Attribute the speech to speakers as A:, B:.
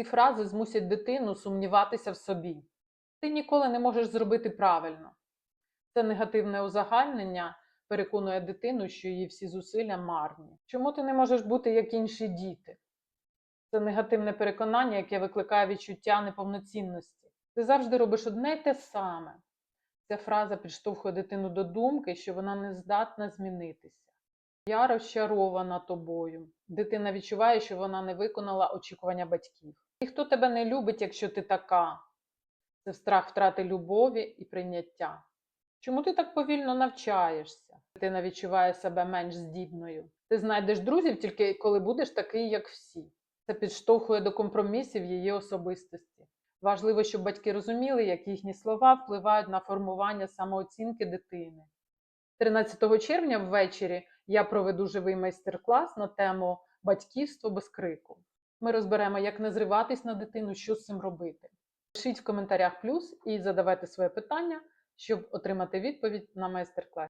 A: Ці фрази змусять дитину сумніватися в собі. Ти ніколи не можеш зробити правильно. Це негативне узагальнення переконує дитину, що її всі зусилля марні. Чому ти не можеш бути як інші діти? Це негативне переконання, яке викликає відчуття неповноцінності. Ти завжди робиш одне й те саме. Ця фраза підштовхує дитину до думки, що вона не здатна змінитися. Я розчарована тобою. Дитина відчуває, що вона не виконала очікування батьків. Ніхто тебе не любить, якщо ти така. Це страх втрати любові і прийняття. Чому ти так повільно навчаєшся? Дитина відчуває себе менш здібною. Ти знайдеш друзів тільки коли будеш такий, як всі. Це підштовхує до компромісів її особистості. Важливо, щоб батьки розуміли, як їхні слова впливають на формування самооцінки дитини. 13 червня ввечері я проведу живий майстер-клас на тему батьківство без крику. Ми розберемо, як не зриватись на дитину, що з цим робити. Пишіть в коментарях плюс і задавайте своє питання, щоб отримати відповідь на майстер-клас.